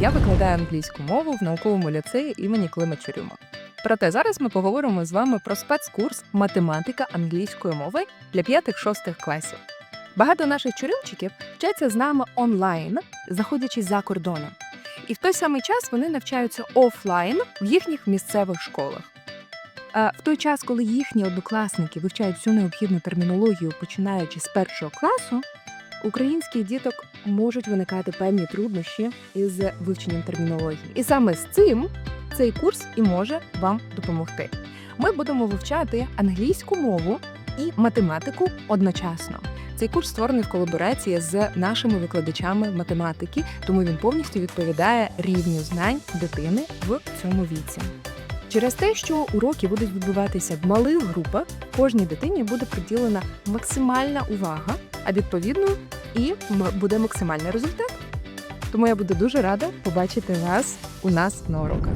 Я викладаю англійську мову в науковому ліцеї імені Клима Чурюма. Проте зараз ми поговоримо з вами про спецкурс математика англійської мови для 5-6 класів. Багато наших чурюмчиків вчаться з нами онлайн, знаходячись за кордоном. І в той самий час вони навчаються офлайн в їхніх місцевих школах. А в той час, коли їхні однокласники вивчають всю необхідну термінологію, починаючи з першого класу, українських діток можуть виникати певні труднощі із вивченням термінології. І саме з цим цей курс і може вам допомогти. Ми будемо вивчати англійську мову і математику одночасно. Цей курс створений в колаборації з нашими викладачами математики, тому він повністю відповідає рівню знань дитини в цьому віці. Через те, що уроки будуть відбуватися в малих групах, кожній дитині буде приділена максимальна увага, а відповідно і буде максимальний результат. Тому я буду дуже рада побачити вас у нас на уроках.